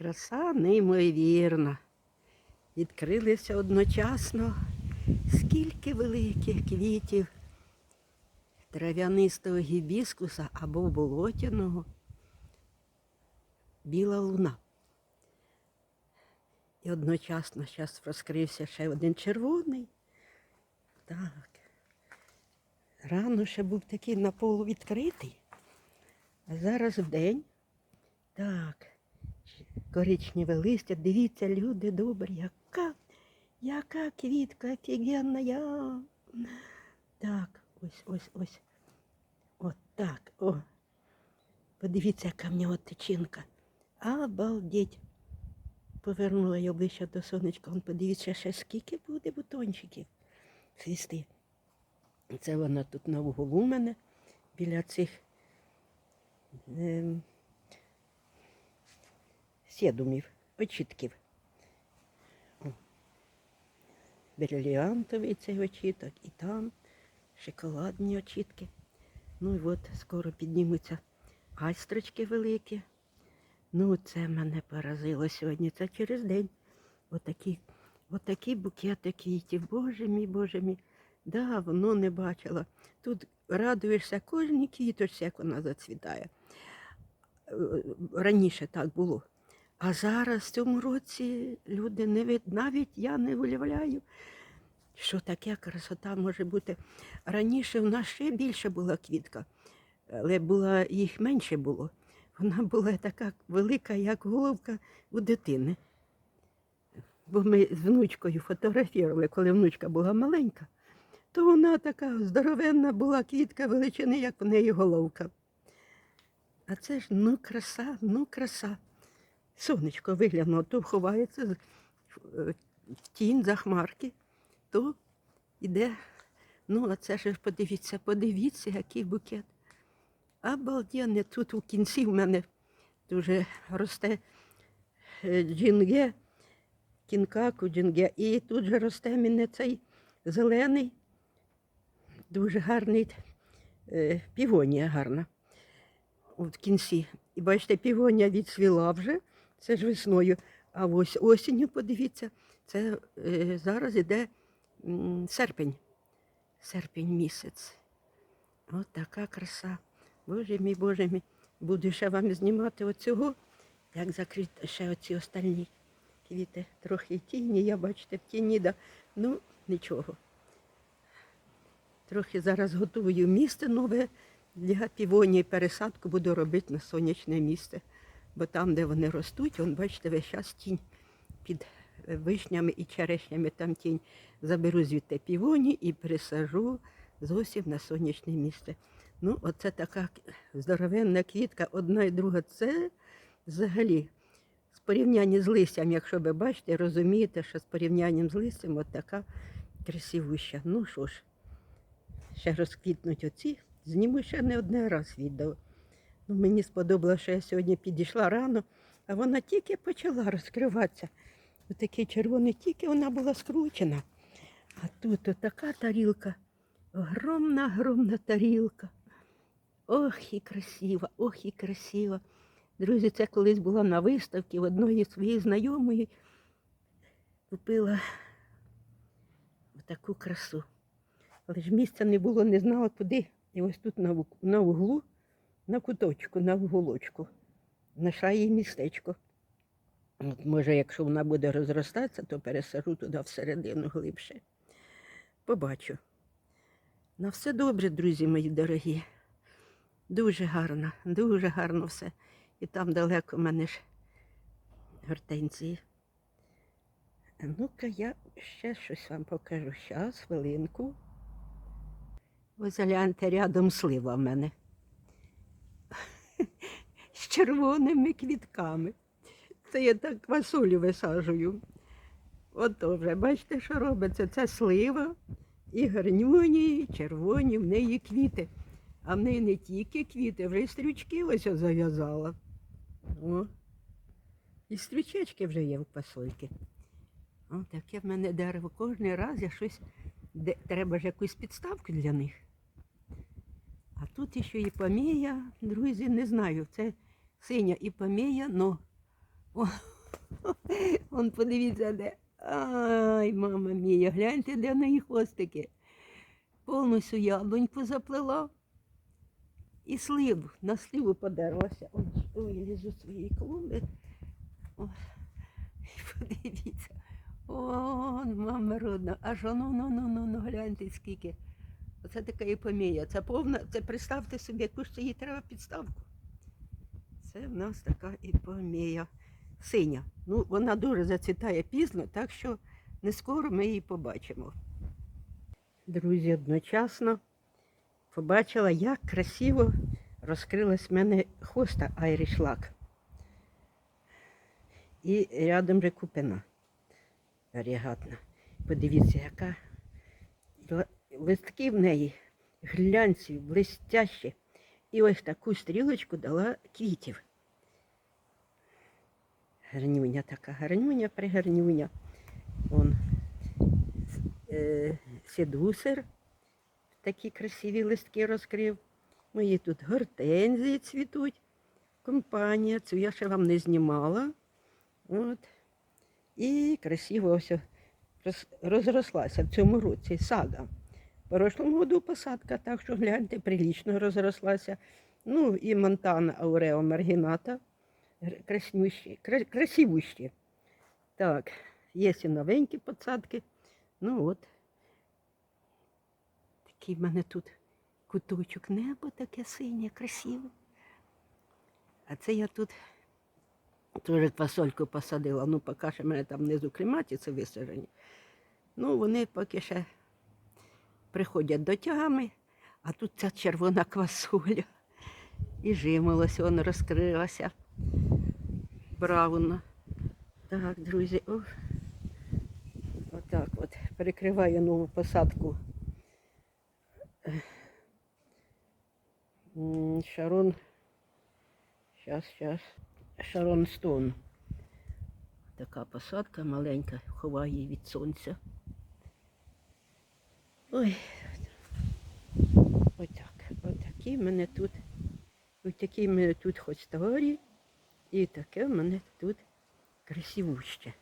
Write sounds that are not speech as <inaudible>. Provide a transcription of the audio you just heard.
Краса неймовірна. Відкрилися одночасно скільки великих квітів трав'янистого гібіскуса або болотяного. Біла луна. І одночасно зараз розкрився ще один червоний. Так. Рано ще був такий наполовідкритий. А зараз вдень. Так. Коричневе листя. Дивіться, люди добрі, яка, яка квітка офігенна. Так, ось, ось, ось. От так. О. Подивіться, яка в нього тичинка. Обалдеть. Повернула я ближче до сонечка. Он подивіться, ще скільки буде бутончиків цвісти. Це вона тут на углу у мене біля цих ем, сєдумів, очітків. О. Брилліантовий цей очіток і там шоколадні очітки. Ну і от скоро піднімуться айстрочки великі. Ну, це мене поразило сьогодні. Це через день. Отакі, отакі букети квітів. Боже мій, Боже мій. Давно не бачила. Тут радуєшся кожній квіточці, як вона зацвітає. Е, Раніше так було. А зараз в цьому році люди не від... навіть я не уявляю, що таке красота може бути. Раніше в нас ще більше була квітка, але була, їх менше було. Вона була така велика, як головка у дитини. Бо ми з внучкою фотографували, коли внучка була маленька, то вона така здоровенна була квітка величини, як в неї головка. А це ж ну краса, ну краса. Сонечко виглянуло, то ховається в тінь за хмарки, то йде. Ну, а це ж подивіться, подивіться, який букет. Обалденне. Тут у кінці в мене дуже росте е, джинге, кінкаку джинге. І тут же росте мене цей зелений, дуже гарний е, півонія гарна. От в кінці. І бачите, півонія відсвіла вже, це ж весною. А ось осінню, подивіться, це е, зараз іде м, серпень. Серпень місяць. От така краса. Боже мій, Боже мій. Буду ще вам знімати оцього, як закрити ще оці остальні квіти. Трохи тіні, я бачите, в тіні, да. ну нічого. Трохи зараз готую місце нове для півонії. Пересадку буду робити на сонячне місце. Бо там, де вони ростуть, вон, бачите, весь час тінь під е, вишнями і черешнями там тінь. Заберу звідти півоні і пересажу зовсім на сонячне місце. Ну, оце така здоровенна квітка, одна і друга. Це взагалі з порівняння з листям, якщо ви бачите, розумієте, що з порівнянням з листям от така красивуща. Ну що ж, ще розквітнуть оці, зніму ще не одне раз відео. Ну, мені сподобалося, що я сьогодні підійшла рано, а вона тільки почала розкриватися. Отакий червоний, тільки вона була скручена. А тут така тарілка, огромна, огромна тарілка. Ох, і красиво, ох, і красиво. Друзі, це колись була на виставці в одної своєї знайомої. Купила таку красу. Але ж місця не було, не знала куди. І ось тут на углу, на куточку, на вуголочку. Знайшла їй містечко. От, може, якщо вона буде розростатися, то пересажу туди всередину глибше. Побачу. На все добре, друзі мої дорогі. Дуже гарно, дуже гарно все. І там далеко в мене ж гортензії. Ну-ка, я ще щось вам покажу. Щас, хвилинку. Ось гляньте, рядом слива в мене. Червоними квітками. Це я так квасолю висаджую. Ото вже, бачите, що робиться? Це слива і гарнюні, і червоні, в неї квіти. А в неї не тільки квіти, вже й стрючки ось зав'язала. О. І стрічечки вже є в пасольки. О, таке в мене дерево. Кожен раз я щось, де, треба ж якусь підставку для них. А тут ще і помія, друзі, не знаю, це синя і помія, но О, <laughs> он подивіться де. Ай, мама мія, гляньте, де неї хвостики. Повністю яблуньку заплела. І сливу, на сливу подерлася. Ой, ой, лізу свої клумби. Ой, подивіться. О, мама родна. Аж воно, ну, ну, ну, ну, гляньте скільки. Оце така іпомія. Це повна, це представте собі, яку ж це їй треба підставку. Це в нас така іпомія. Синя. Ну, вона дуже зацвітає пізно, так що не скоро ми її побачимо. Друзі, одночасно побачила, як красиво розкрилась в мене хоста Lock. І рядом же купина варігатна. Подивіться, яка листки в неї глянцеві, блистящі. І ось таку стрілочку дала квітів. Гарнюня така, гарнюня пригарнюня. Он е, сідусер такі красиві листки розкрив. Мої тут гортензії цвітуть. Компанія, цю я ще вам не знімала. От. І красиво ось розрослася в цьому році сага. В прошлому году посадка, так що гляньте, прилічно розрослася. Ну і Монтана Аурео Маргіната. Краснющі, красивущі. Так, є і новенькі посадки. Ну от. Такий в мене тут куточок небо таке синє, красиве. А це я тут теж квасольку посадила. Ну, поки що мене там внизу кліматиці висаджені. Ну, вони поки ще приходять до тями, а тут ця червона квасоля. І жимолось, воно розкрилася. Бравно. Так, друзі. Отак от. Перекриваю нову посадку. Шарон. Щас, щас. Шарон Стоун. Така посадка маленька, ховаю її від сонця. Ой. Отак. Отакі в мене тут. Отакі в мене тут хоч товарі. І таке в мене тут красивуще.